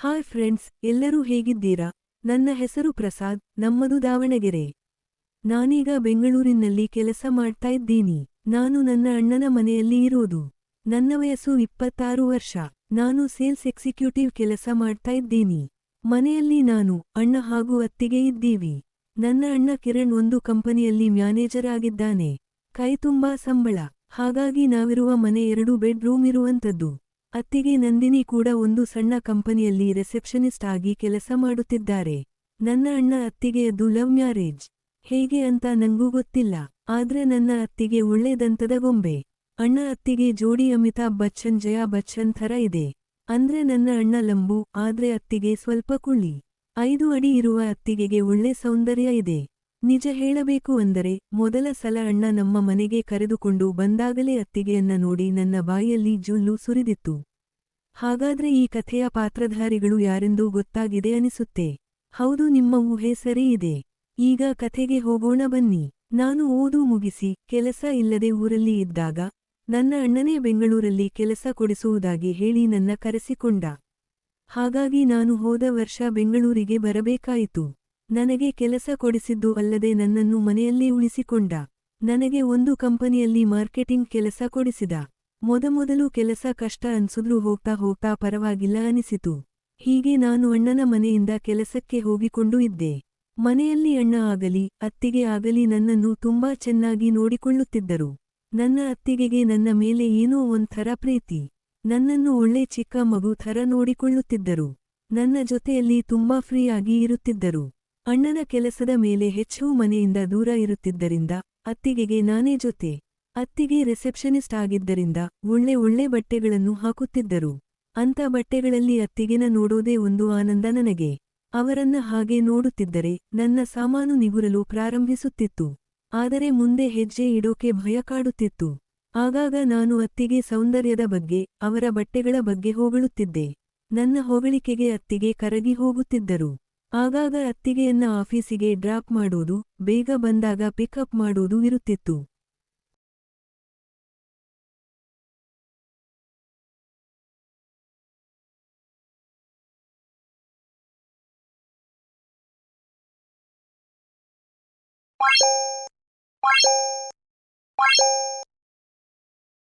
Hi friends, ಎಲ್ಲರೂ ಹೇಗಿದ್ದೀರಾ? ನನ್ನ ಹೆಸರು ಪ್ರಸಾದ್, ನಮ್ಮದು ದಾವಣಗೆರೆ. ನಾನೀಗ ಬೆಂಗಳೂರಿನಲ್ಲಿ ಕೆಲಸ ಮಾಡ್ತಾ ಇದ್ದೀನಿ. ನಾನು ನನ್ನ ಅಣ್ಣನ ಮನೆಯಲ್ಲಿ ಇರೋದು. ನನ್ನ ವಯಸ್ಸು ಇಪ್ಪತ್ತಾರು ವರ್ಷ. ನಾನು ಸೇಲ್ಸ್ ಎಕ್ಸಿಕ್ಯೂಟಿವ್ ಕೆಲಸ ಮಾಡ್ತಾ ಇದ್ದೀನಿ. ಮನೆಯಲ್ಲಿ ನಾನು, ಅಣ್ಣ ಹಾಗೂ ಅತ್ತಿಗೆ ಇದ್ದೀವಿ. ನನ್ನ ಅಣ್ಣ ಕಿರಣ್ ಒಂದು ಕಂಪನಿಯಲ್ಲಿ ಮ್ಯಾನೇಜರ್ ಆಗಿದ್ದಾನೆ. ಕೈ ತುಂಬಾ ಸಂಬಳ. ಹಾಗಾಗಿ ನಾವಿರುವ ಮನೆ ಎರಡು ಬೆಡ್ರೂಮ್ ಇರುವಂಥದ್ದು. ಅತ್ತಿಗೆ ನಂದಿನಿ ಕೂಡ ಒಂದು ಸಣ್ಣ ಕಂಪನಿಯಲ್ಲಿ ರಿಸೆಪ್ಷನಿಸ್ಟ್ ಆಗಿ ಕೆಲಸ ಮಾಡುತ್ತಿದ್ದಾರೆ. ನನ್ನ ಅಣ್ಣ ಅತ್ತಿಗೆಯದ್ದು ಲವ್ ಮ್ಯಾರೇಜ್? ಹೇಗೆ ಅಂತ ನಂಗೂ ಗೊತ್ತಿಲ್ಲ. ಆದ್ರೆ ನನ್ನ ಅತ್ತಿಗೆ ಒಳ್ಳೆ ದಂತದ ಗೊಂಬೆ. ಅಣ್ಣ ಅತ್ತಿಗೆ ಜೋಡಿ ಅಮಿತಾಬ್ ಬಚ್ಚನ್, ಜಯಾ ಬಚ್ಚನ್ ಥರ ಇದೆ. ಅಂದ್ರೆ ನನ್ನ ಅಣ್ಣ ಲಂಬು, ಆದ್ರೆ ಅತ್ತಿಗೆ ಸ್ವಲ್ಪ ಕುಳ್ಳಿ. ಐದು ಅಡಿ ಇರುವ ಅತ್ತಿಗೆಗೆ ಒಳ್ಳೆ ಸೌಂದರ್ಯ ಇದೆ. ನಿಜ ಹೇಳಬೇಕು ಅಂದರೆ, ಮೊದಲ ಸಲ ಅಣ್ಣ ನಮ್ಮ ಮನೆಗೆ ಕರೆದುಕೊಂಡು ಬಂದಾಗಲೇ ಅತ್ತಿಗೆಯನ್ನ ನೋಡಿ ನನ್ನ ಬಾಯಲ್ಲಿ ಜುಲ್ಲು ಸುರಿದಿತ್ತು. ಹಾಗಾದ್ರೆ ಈ ಕಥೆಯ ಪಾತ್ರಧಾರಿಗಳು ಯಾರೆಂದು ಗೊತ್ತಾಗಿದೆ ಅನಿಸುತ್ತೆ. ಹೌದು, ನಿಮ್ಮ ಊಹೆ ಸರಿ ಇದೆ. ಈಗ ಕಥೆಗೆ ಹೋಗೋಣ ಬನ್ನಿ. ನಾನು ಓದು ಮುಗಿಸಿ, ಕೆಲಸ ಇಲ್ಲದೆ ಊರಲ್ಲಿ ಇದ್ದಾಗ, ನನ್ನ ಅಣ್ಣನೇ ಬೆಂಗಳೂರಲ್ಲಿ ಕೆಲಸ ಕೊಡಿಸುವುದಾಗಿ ಹೇಳಿ ನನ್ನ ಕರೆಸಿಕೊಂಡ. ಹಾಗಾಗಿ ನಾನು ಹೋದ ವರ್ಷ ಬೆಂಗಳೂರಿಗೆ ಬರಬೇಕಾಯಿತು. ನನಗೆ ಕೆಲಸ ಕೊಡಿಸಿದ್ದು ಅಲ್ಲದೆ ನನ್ನನ್ನು ಮನೆಯಲ್ಲಿ ಉಳಿಸಿಕೊಂಡ. ನನಗೆ ಒಂದು ಕಂಪನಿಯಲ್ಲಿ ಮಾರ್ಕೆಟಿಂಗ್ ಕೆಲಸ ಕೊಡಿಸಿದ. ಮೊದಮೊದಲು ಕೆಲಸ ಕಷ್ಟ ಅನ್ಸುದ್ರೂ ಹೋಗ್ತಾ ಹೋಗ್ತಾ ಪರವಾಗಿಲ್ಲ ಅನಿಸಿತು. ಹೀಗೆ ನಾನು ಅಣ್ಣನ ಮನೆಯಿಂದ ಕೆಲಸಕ್ಕೆ ಹೋಗಿಕೊಂಡು ಇದ್ದೆ. ಮನೆಯಲ್ಲಿ ಅಣ್ಣ ಆಗಲಿ, ಅತ್ತಿಗೆ ಆಗಲಿ ನನ್ನನ್ನು ತುಂಬಾ ಚೆನ್ನಾಗಿ ನೋಡಿಕೊಳ್ಳುತ್ತಿದ್ದರು. ನನ್ನ ಅತ್ತಿಗೆಗೆ ನನ್ನ ಮೇಲೆ ಏನೋ ಒಂಥರ ಪ್ರೀತಿ. ನನ್ನನ್ನು ಒಳ್ಳೆ ಚಿಕ್ಕ ಮಗು ಥರ ನೋಡಿಕೊಳ್ಳುತ್ತಿದ್ದರು. ನನ್ನ ಜೊತೆಯಲ್ಲಿ ತುಂಬಾ ಫ್ರೀಯಾಗಿ ಇರುತ್ತಿದ್ದರು. ಅಣ್ಣನ ಕೆಲಸದ ಮೇಲೆ ಹೆಚ್ಚು ಮನೆಯಿಂದ ದೂರ ಇರುತ್ತಿದ್ದರಿಂದ ಅತ್ತಿಗೆಗೆ ನಾನೇ ಜೊತೆ. ಅತ್ತಿಗೆ ರಿಸೆಪ್ಷನಿಸ್ಟ್ ಆಗಿದ್ದರಿಂದ ಒಳ್ಳೆ ಒಳ್ಳೆ ಬಟ್ಟೆಗಳನ್ನು ಹಾಕುತ್ತಿದ್ದರು. ಅಂಥ ಬಟ್ಟೆಗಳಲ್ಲಿ ಅತ್ತಿಗೆನ ನೋಡೋದೇ ಒಂದು ಆನಂದ ನನಗೆ. ಅವರನ್ನ ಹಾಗೆ ನೋಡುತ್ತಿದ್ದರೆ ನನ್ನ ಸಾಮಾನು ನಿಗುರಲು ಪ್ರಾರಂಭಿಸುತ್ತಿತ್ತು. ಆದರೆ ಮುಂದೆ ಹೆಜ್ಜೆ ಇಡೋಕೆ ಭಯ ಕಾಡುತ್ತಿತ್ತು. ಆಗಾಗ ನಾನು ಅತ್ತಿಗೆ ಸೌಂದರ್ಯದ ಬಗ್ಗೆ, ಅವರ ಬಟ್ಟೆಗಳ ಬಗ್ಗೆ ಹೊಗಳುತ್ತಿದ್ದೆ. ನನ್ನ ಹೊಗಳಿಕೆಗೆ ಅತ್ತಿಗೆ ಕರಗಿ ಹೋಗುತ್ತಿದ್ದರು. ಆಗಾಗ ಅತ್ತಿಗೆಯನ್ನ ಆಫೀಸಿಗೆ ಡ್ರಾಪ್ ಮಾಡೋದು ಬೇಗ ಬಂದಾಗ ಪಿಕಪ್ ಮಾಡೋದು ಇರುತ್ತಿತ್ತು.